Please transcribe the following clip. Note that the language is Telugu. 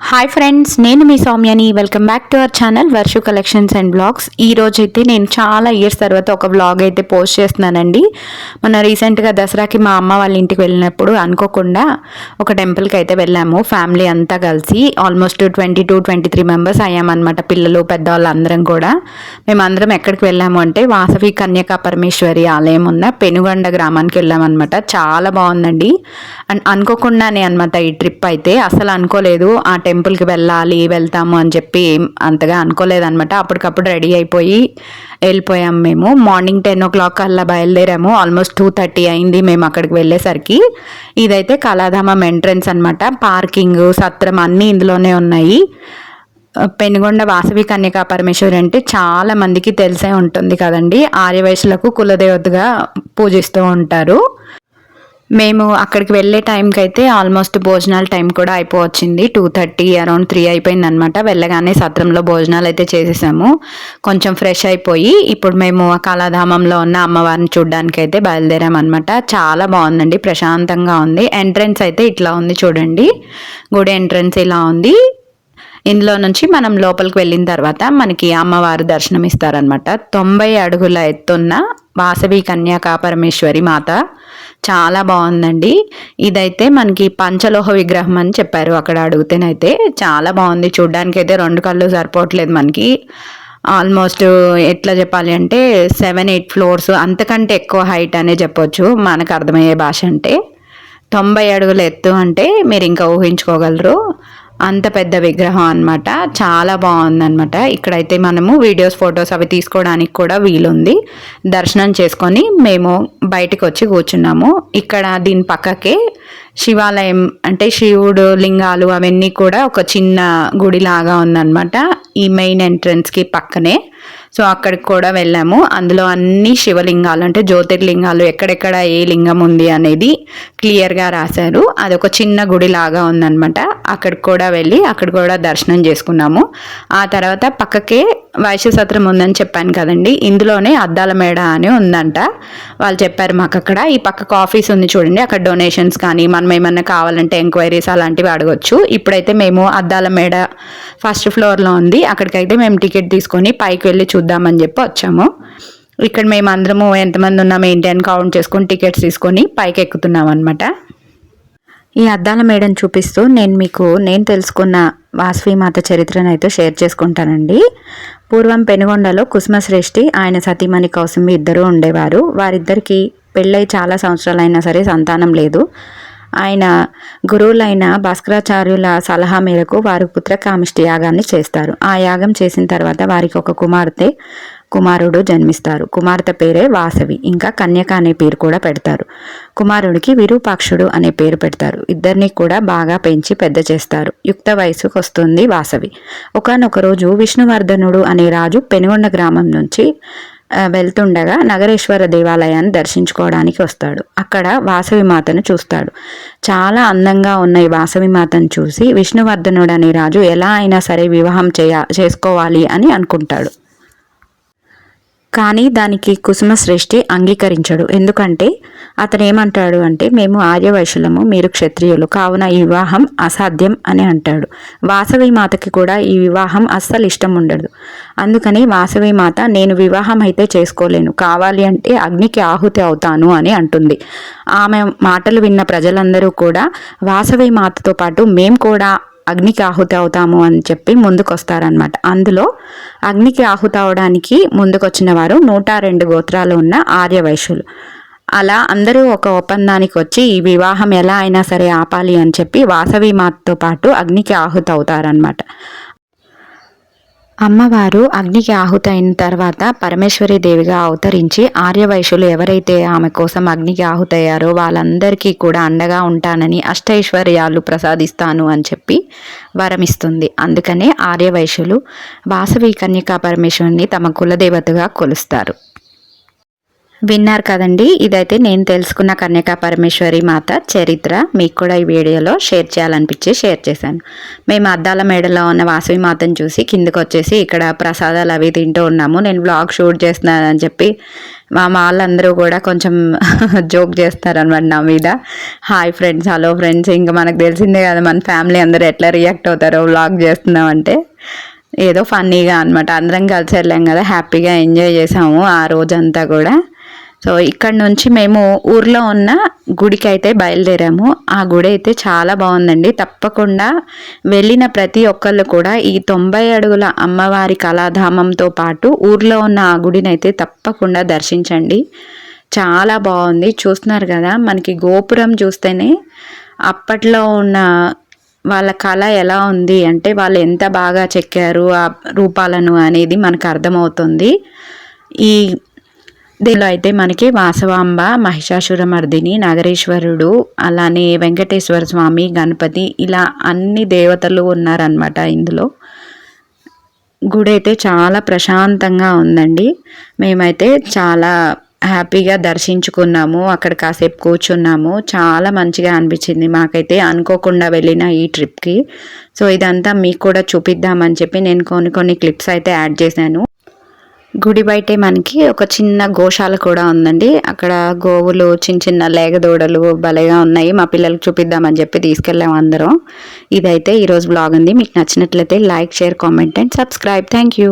హాయ్ ఫ్రెండ్స్ నేను మీ సౌమ్యని. Welcome back to our channel Varshu collections and blogs ఈ రోజు అయితే నేను చాలా ఇయర్స్ తర్వాత ఒక బ్లాగ్ అయితే పోస్ట్ చేస్తున్నానండి. మన రీసెంట్గా దసరాకి మా అమ్మ వాళ్ళ ఇంటికి వెళ్ళినప్పుడు అనుకోకుండా ఒక టెంపుల్కి అయితే వెళ్ళాము. ఫ్యామిలీ అంతా కలిసి almost twenty two twenty three members అయ్యామన్నమాట పిల్లలు పెద్దవాళ్ళు అందరం కూడా. మేమందరం ఎక్కడికి వెళ్ళాము అంటే వాసవి కన్యకా పరమేశ్వరి ఆలయం ఉన్న పెనుగొండ గ్రామానికి వెళ్ళామన్నమాట. చాలా బాగుందండి. అండ్ అనుకోకుండానే అనమాట ఈ ట్రిప్ అయితే. అసలు అనుకోలేదు. ఆ టెంపుల్కి వెళ్ళాలి వెళ్తాము అని చెప్పి అంతగా అనుకోలేదనమాట అప్పటికప్పుడు రెడీ అయిపోయి వెళ్ళిపోయాం మేము. మార్నింగ్ టెన్ ఓ క్లాక్ అలా బయలుదేరాము. ఆల్మోస్ట్ టూ థర్టీ అయింది మేము అక్కడికి వెళ్ళేసరికి. ఇదైతే కళాధామం ఎంట్రన్స్ అనమాట పార్కింగ్ సత్రం అన్నీ ఇందులోనే ఉన్నాయి. పెనుగొండ వాసవి కన్యకా పరమేశ్వరి అంటే చాలా మందికి తెలిసే ఉంటుంది కదండి. ఆర్యవయసులకు కులదేవతగా పూజిస్తూ ఉంటారు. మేము అక్కడికి వెళ్ళే టైంకి అయితే ఆల్మోస్ట్ భోజనాల టైం కూడా అయిపోవచ్చింది. టూ థర్టీ అరౌండ్ త్రీ అయిపోయింది అనమాట వెళ్ళగానే సత్రంలో భోజనాలు అయితే చేసేసాము. కొంచెం ఫ్రెష్ అయిపోయి ఇప్పుడు మేము కళాధామంలో ఉన్న అమ్మవారిని చూడడానికి అయితే బయలుదేరామన్నమాట. చాలా బాగుందండి ప్రశాంతంగా ఉంది. ఎంట్రన్స్ అయితే ఇట్లా ఉంది చూడండి. గుడి ఎంట్రన్స్ ఇలా ఉంది. ఇందులో నుంచి మనం లోపలికి వెళ్ళిన తర్వాత మనకి అమ్మవారు దర్శనం ఇస్తారనమాట తొంభై అడుగుల ఎత్తున్న వాసవి కన్యాకా పరమేశ్వరి మాత. చాలా బాగుందండి. ఇదైతే మనకి పంచలోహ విగ్రహం అని చెప్పారు అక్కడ అడిగితేనైతే. చాలా బాగుంది. చూడ్డానికి అయితే రెండు కళ్ళు సరిపోవట్లేదు మనకి. ఆల్మోస్ట్ ఎట్లా చెప్పాలి అంటే సెవెన్ ఎయిట్ ఫ్లోర్స్ అంతకంటే ఎక్కువ హైట్ అనే చెప్పొచ్చు మనకు అర్థమయ్యే భాష అంటే. తొంభై అడుగుల ఎత్తు అంటే మీరు ఇంకా ఊహించుకోగలరు. అంత పెద్ద విగ్రహం అనమాట చాలా బాగుందనమాట ఇక్కడైతే మనము వీడియోస్ ఫొటోస్ అవి తీసుకోవడానికి కూడా వీలుంది. దర్శనం చేసుకొని మేము బయటకు వచ్చి కూర్చున్నాము. ఇక్కడ దీని పక్కకే శివాలయం అంటే శివుడు లింగాలు అవన్నీ కూడా ఒక చిన్న గుడిలాగా ఉందన్నమాట. ఈ మెయిన్ ఎంట్రన్స్కి పక్కనే. సో అక్కడికి కూడా వెళ్ళాము. అందులో అన్ని శివలింగాలు అంటే జ్యోతిర్లింగాలు ఎక్కడెక్కడ ఏ లింగం ఉంది అనేది క్లియర్గా రాశారు. అది ఒక చిన్న గుడి లాగా ఉందన్నమాట. అక్కడికి కూడా వెళ్ళి అక్కడ కూడా దర్శనం చేసుకున్నాము. ఆ తర్వాత పక్కకే వైశ్యసత్రం ఉందని చెప్పాను కదండి. ఇందులోనే అద్దాల మేడ అని ఉందంట. వాళ్ళు చెప్పారు మాకు అక్కడ. ఈ పక్కకు ఆఫీస్ ఉంది చూడండి. అక్కడ డొనేషన్స్ కానీ మనం ఏమన్నా కావాలంటే ఎంక్వైరీస్ అలాంటివి అడగొచ్చు. ఇప్పుడైతే మేము అద్దాల మేడ ఫస్ట్ ఫ్లోర్లో ఉంది. అక్కడికైతే మేము టికెట్ తీసుకొని పైకి వెళ్ళి చూద్దామని చెప్పి వచ్చాము. ఇక్కడ మేము అందరము ఎంతమంది ఉన్నాం ఏంటి అని కౌంట్ చేసుకొని టికెట్స్ తీసుకొని పైకి ఎక్కుతున్నాం అనమాట ఈ అద్దాల మేడం చూపిస్తూ నేను మీకు నేను తెలుసుకున్న వాసవి మాత చరిత్రను అయితే షేర్ చేసుకుంటానండి. పూర్వం పెనుగొండలో కుసుమశ్రేష్ఠి ఆయన సతీమణి కౌసుమి ఇద్దరూ ఉండేవారు. వారిద్దరికి పెళ్ళై చాలా సంవత్సరాలైనా సరే సంతానం లేదు. ఆయన గురువులైన భాస్కరాచార్యుల సలహా మేరకు వారు పుత్రకామిష్టి యాగాన్ని చేస్తారు. ఆ యాగం చేసిన తర్వాత వారికి ఒక కుమార్తె కుమారుడు జన్మిస్తారు. కుమార్తె పేరే వాసవి. ఇంకా కన్యక అనే పేరు కూడా పెడతారు. కుమారుడికి విరూపాక్షుడు అనే పేరు పెడతారు. ఇద్దరిని కూడా బాగా పెంచి పెద్ద చేస్తారు. యుక్త వయసుకు వస్తుంది వాసవి. ఒకనొక రోజు విష్ణువర్ధనుడు అనే రాజు పెనుగొండ గ్రామం నుంచి వెళ్తుండగా నగరేశ్వర దేవాలయాన్ని దర్శించుకోవడానికి వస్తాడు. అక్కడ వాసవి మాతను చూస్తాడు. చాలా అందంగా ఉన్న ఈ వాసవి మాతను చూసి విష్ణువర్ధనుడు అనే రాజు ఎలా అయినా సరే వివాహం చేయ చేసుకోవాలి అని అనుకుంటాడు. కానీ దానికి కుసుమ శ్రేష్ఠి అంగీకరించడు. ఎందుకంటే అతను ఏమంటాడు అంటే మేము ఆర్యవైశ్యులము మీరు క్షత్రియులు. కావున ఈ వివాహం అసాధ్యం అని అంటాడు. వాసవి మాతకి కూడా ఈ వివాహం అస్సలు ఇష్టం ఉండదు అందుకని వాసవి మాత నేను వివాహం అయితే చేసుకోలేను. కావాలి అంటే అగ్నికి ఆహుతి అవుతాను అని అంటుంది. ఆమె మాటలు విన్న ప్రజలందరూ కూడా వాసవి మాతతో పాటు మేము కూడా అగ్నికి ఆహుతి అవుతాము అని చెప్పి ముందుకొస్తారనమాట అందులో అగ్నికి ఆహుతి అవడానికి ముందుకొచ్చిన వారు నూట రెండు గోత్రాలు ఉన్న ఆర్యవైశ్యులు. అలా అందరూ ఒక ఒప్పందానికి వచ్చి ఈ వివాహం ఎలా అయినా సరే ఆపాలి అని చెప్పి వాసవి మాతతో పాటు అగ్నికి ఆహుతి అవుతారనమాట అమ్మవారు అగ్నికి ఆహుతైన తర్వాత పరమేశ్వరి దేవిగా అవతరించి ఆర్యవైశ్యులు ఎవరైతే ఆమె కోసం అగ్నికి ఆహుతయ్యారో వాళ్ళందరికీ కూడా అండగా ఉంటానని అష్టైశ్వర్యాలు ప్రసాదిస్తాను అని చెప్పి వరమిస్తుంది. అందుకనే ఆర్యవైశ్యులు వాసవి కన్యకా పరమేశ్వరిని తమ కులదేవతగా కొలుస్తారు. విన్నారు కదండి. ఇదైతే నేను తెలుసుకున్న కన్యకా పరమేశ్వరి మాత చరిత్ర. మీకు కూడా ఈ వీడియోలో షేర్ చేయాలనిపించి షేర్ చేశాను. మేము అద్దాల మేడలో ఉన్న వాసవి మాతను చూసి కిందకు వచ్చేసి ఇక్కడ ప్రసాదాలు అవి తింటూ ఉన్నాము. నేను బ్లాగ్ షూట్ చేస్తున్నానని చెప్పి మా వాళ్ళందరూ కూడా కొంచెం జోక్ చేస్తారనమాట నా మీద. హాయ్ ఫ్రెండ్స్ హలో ఫ్రెండ్స్ ఇంకా మనకు తెలిసిందే కదా మన ఫ్యామిలీ అందరూ ఎట్లా రియాక్ట్ అవుతారో బ్లాగ్ చేస్తున్నామంటే. ఏదో ఫన్నీగా అనమాట అందరం కలిసి వెళ్ళాం కదా హ్యాపీగా ఎంజాయ్ చేసాము ఆ రోజంతా కూడా. సో ఇక్కడ నుంచి మేము ఊర్లో ఉన్న గుడికి అయితే బయలుదేరాము. ఆ గుడి అయితే చాలా బాగుందండి. తప్పకుండా వెళ్ళిన ప్రతి ఒక్కళ్ళు కూడా ఈ తొంభై అడుగుల అమ్మవారి కళాధామంతో పాటు ఊర్లో ఉన్న ఆ గుడిని అయితే తప్పకుండా దర్శించండి. చాలా బాగుంది. చూస్తున్నారు కదా మనకి గోపురం చూస్తేనే అప్పట్లో ఉన్న వాళ్ళ కళ ఎలా ఉంది అంటే వాళ్ళు ఎంత బాగా చెక్కారు ఆ రూపాలను అనేది మనకు అర్థమవుతుంది. ఈ దీనిలో అయితే మనకి వాసవాంబ మహిషాసురమర్దిని నగరేశ్వరుడు అలానే వెంకటేశ్వర స్వామి గణపతి ఇలా అన్ని దేవతలు ఉన్నారనమాట ఇందులో. గుడి అయితే చాలా ప్రశాంతంగా ఉందండి. మేమైతే చాలా హ్యాపీగా దర్శించుకున్నాము. అక్కడ కాసేపు కూర్చున్నాము. చాలా మంచిగా అనిపించింది. మాకైతే అనుకోకుండా వెళ్ళిన ఈ ట్రిప్కి. సో ఇదంతా మీకు కూడా చూపిద్దామని చెప్పి నేను కొన్ని కొన్ని క్లిప్స్ అయితే యాడ్ చేశాను. గుడి బయటే మనకి ఒక చిన్న గోశాల కూడా ఉందండి. అక్కడ గోవులు చిన్న చిన్న లేగదూడలు భలేగా ఉన్నాయి. మా పిల్లలకు చూపిద్దామని చెప్పి తీసుకెళ్ళాము అందరం. ఇదైతే ఈరోజు బ్లాగ్ ఉంది మీకు నచ్చినట్లయితే like share comment and subscribe. Thank you